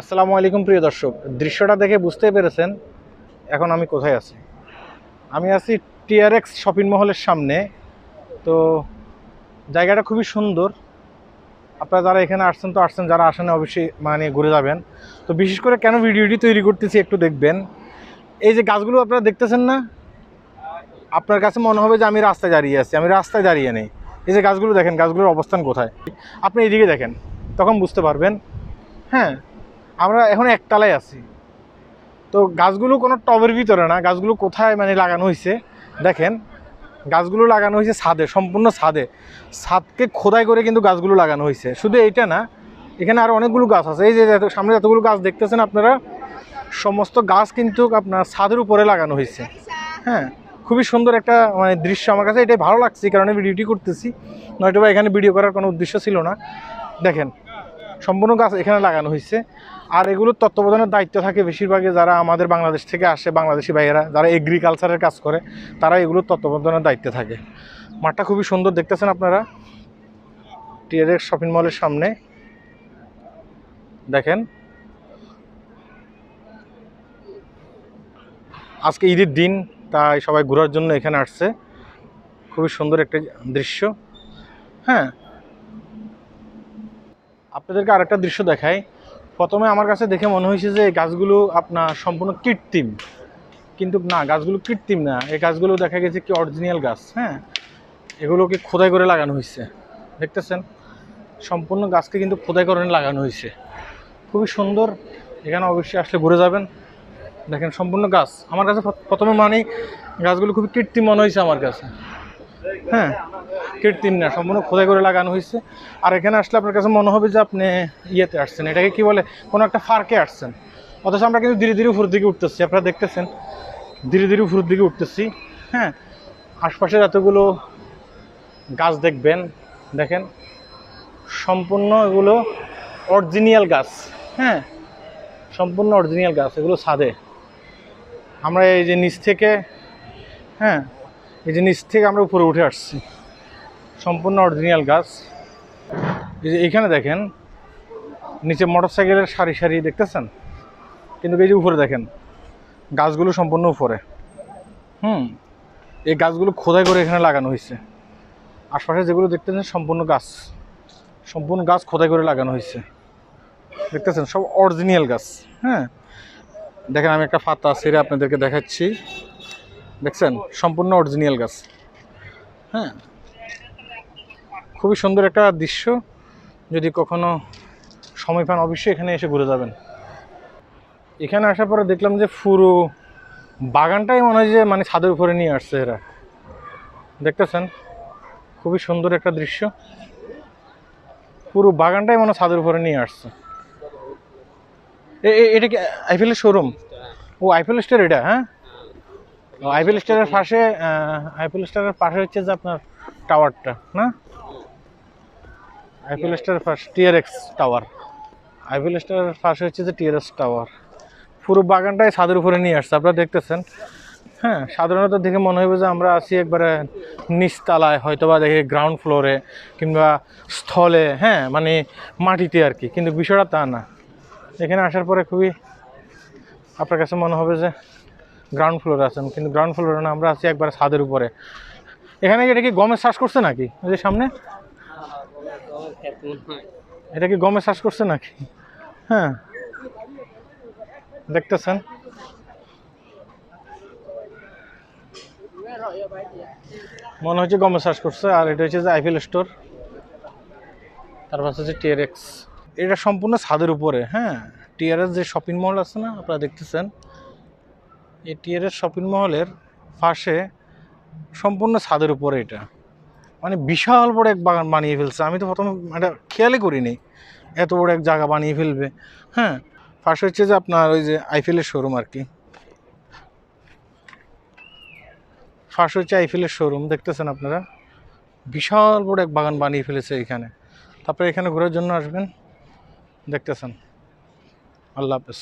আসসালামু আলাইকুম প্রিয় দর্শক, দৃশ্যটা দেখে বুঝতে পেরেছেন এখন আমি কোথায় আছি। আমি আছি টিআরএক্স শপিং মহলের সামনে। তো জায়গাটা খুবই সুন্দর। আপনারা যারা এখানে আসছেন তো আসছেন, যারা আসেন অবশ্যই মানে ঘুরে যাবেন। তো বিশেষ করে কেন ভিডিওটি তৈরি করতেছি একটু দেখবেন। এই যে গাছগুলো আপনারা দেখতেছেন না, আপনার কাছে মনে হবে যে আমি রাস্তায় দাঁড়িয়ে আছি, আমি রাস্তায় দাঁড়িয়ে নেই। এই যে গাছগুলো দেখেন, গাছগুলোর অবস্থান কোথায়? আপনি এইদিকে দেখেন, তখন বুঝতে পারবেন। হ্যাঁ আমরা এখন একতলায় আছি। তো গাছগুলো কোনো টবের ভিতরে না, গাছগুলো কোথায় মানে লাগানো হয়েছে দেখেন, গাছগুলো লাগানো হয়েছে ছাদে, সম্পূর্ণ ছাদে। ছাদকে খোদাই করে কিন্তু গাছগুলো লাগানো হয়েছে শুধু এইটা না, এখানে আরও অনেকগুলো গাছ আছে। এই যে সামনে যতগুলো গাছ দেখতেছেন আপনারা, সমস্ত গাছ কিন্তু আপনার ছাদের উপরে লাগানো হয়েছে হ্যাঁ খুবই সুন্দর একটা মানে দৃশ্য আমার কাছে। এটাই ভালো লাগছে কারণে ভিডিওটি করতেছি। নয়তো বা এখানে ভিডিও করার কোনো উদ্দেশ্য ছিল না। দেখেন সম্পূর্ণ গাছ এখানে লাগানো হয়েছে। আর এগুলোর তত্ত্বাবধানের দায়িত্ব থাকে বেশিরভাগই যারা আমাদের বাংলাদেশ থেকে আসে, বাংলাদেশি ভাইয়েরা, যারা এগ্রিকালচারের কাজ করে, তারা এগুলোর তত্ত্বাবধানের দায়িত্বে থাকে। মাঠটা খুবই সুন্দর দেখতেছেন আপনারা। টিয়ারেক্স শপিং মলের সামনে। দেখেন। আজকে ঈদের দিন, তাই সবাই ঘোরার জন্য এখানে আসছে। খুবই সুন্দর একটা দৃশ্য। হ্যাঁ আপনাদেরকে আরেকটা দৃশ্য দেখাই। প্রথমে আমার কাছে দেখে মনে হয়েছে যে গাছগুলো আপনার সম্পূর্ণ কৃত্রিম। কিন্তু না, গাছগুলো কৃত্রিম না। এই গাছগুলো দেখা গেছে কি অরিজিনাল গাছ হ্যাঁ? এগুলোকে খোদাই করে লাগানো হয়েছে। দেখতেছেন? সম্পূর্ণ গাছকে কিন্তু খোদাই করে লাগানো হয়েছে। খুবই সুন্দর। এখানে অবশ্যই আসলে ঘুরে যাবেন। দেখেন, সম্পূর্ণ গাছ। আমার কাছে প্রথমে মানে গাছগুলো খুবই কৃত্রিম মনে হয়েছে আমার কাছে। হ্যাঁ কৃত্রিম না, সম্পূর্ণ খোদাই করে লাগানো হয়েছে। আর এখানে আসলে আপনার কাছে মনে হবে যে আপনি ইয়েতে আসছেন, এটাকে কি বলে, কোনো একটা ফার্কে আসছেন। অথচ আমরা কিন্তু ধীরে ধীরে উপর দিকে উঠতেছি, আপনারা দেখতেছেন, ধীরে ধীরে উপরের দিকে উঠতেছি। হ্যাঁ আশপাশে এতগুলো গাছ দেখবেন, দেখেন, সম্পূর্ণ এগুলো অরিজিনাল গাছ। হ্যাঁ সম্পূর্ণ অরিজিনাল গাছ, এগুলো ছাদে। আমরা এই যে নিচ থেকে হ্যাঁ এই যে নিচ থেকে আমরা উপরে উঠে আসছি। সম্পূর্ণ অরিজিনাল গাছ। এই যে এখানে দেখেন, নিচে মোটর সাইকেলের সারি সারি দেখতেছেন? কিন্তু এই যে উপরে দেখেন, গাছগুলো সম্পূর্ণ উপরে। হুম, এই গাছগুলো খোদাই করে এখানে লাগানো হয়েছে। আশপাশে যেগুলো দেখতেছেন, সম্পূর্ণ গাছ। সম্পূর্ণ গাছ খোদাই করে লাগানো হয়েছে। দেখতেছেন, সব অরিজিনাল গাছ। হ্যাঁ দেখেন আমি একটা ফাতা সেরে আপনাদেরকে দেখাচ্ছি। দেখছেন, সম্পূর্ণ অরিজিনাল গাছ। হ্যাঁ। খুবই সুন্দর একটা দৃশ্য। যদি কখনো সময় পান, অবশ্যই এখানে এসে ঘুরে যাবেন। এখানে আসার পরে দেখলাম যে পুরো বাগানটাই মনে হয় যে মানে ছাদের উপরে নিয়ে আসছে এরা। দেখতেছেন? খুবই সুন্দর একটা দৃশ্য। পুরো বাগানটাই মনে ছাদের উপরে নিয়ে আসছে। এটা কি আইফেলের শোরুম ও আইফেল স্টার এটা হ্যাঁ? আইফেল স্টারের পাশে আইফেল স্টারের পাশে হচ্ছে যে আপনার টাওয়ারটা না? আইফেল স্টারের পাশে টিআরএক্স টাওয়ার। আইফেল স্টারের পাশে হচ্ছে যে টিআরএক্স টাওয়ার। পুরো বাগানটাই ছাদের উপরে নিয়ে আসছে আপনারা দেখতেছেন। হ্যাঁ সাধারণত দেখে মনে হবে যে আমরা আছি একবারে নিচতলায় হয়তো বা দেখি গ্রাউন্ড ফ্লোরে কিংবা স্থলে হ্যাঁ মানে মাটিতে আর কি। কিন্তু বিষয়টা তা না। এখানে আসার পরে খুবই আপনার কাছে মনে হবে যে গ্রাউন্ড ফ্লোরে আছেন, কিন্তু গ্রাউন্ড ফ্লোরে না, আমরা আছি একবার ছাদের উপরে। এখানে এটা কি গমের শ্বাস করছে নাকি ওই যে সামনে? এটা কি গমের শ্বাস করছে নাকি? হ্যাঁ। দেখতেছেন? মনে হচ্ছে গমের শ্বাস করছে, আর এটা হচ্ছে যে আইফেল স্টোর তার পাশে হচ্ছে টিআরএক্স এটা সম্পূর্ণ ছাদের উপরে হ্যাঁ। টিআরএস যে শপিং মল আছে না, আপনারা দেখতেছেন এই টিআরএস শপিং মহলের পাশে সম্পূর্ণ ছাদের উপরে এটা। মানে বিশাল বড় এক বাগান বানিয়ে ফেলছে। আমি তো প্রথমে এটা খেয়ালই করিনি। এত বড় এক জায়গা বানিয়ে ফেলবে। হ্যাঁ পাশে হচ্ছে যে আপনার ওই যে আইফেলের শোরুম আর কি। ফার্স্ট হচ্ছে আইফেলের শোরুম দেখতেছেন আপনারা? বিশাল বড় এক বাগান বানিয়ে ফেলেছে এখানে। তারপরে এখানে ঘোরার জন্য আসবেন। দেখতেছেন। আল্লাহ হাফেজ।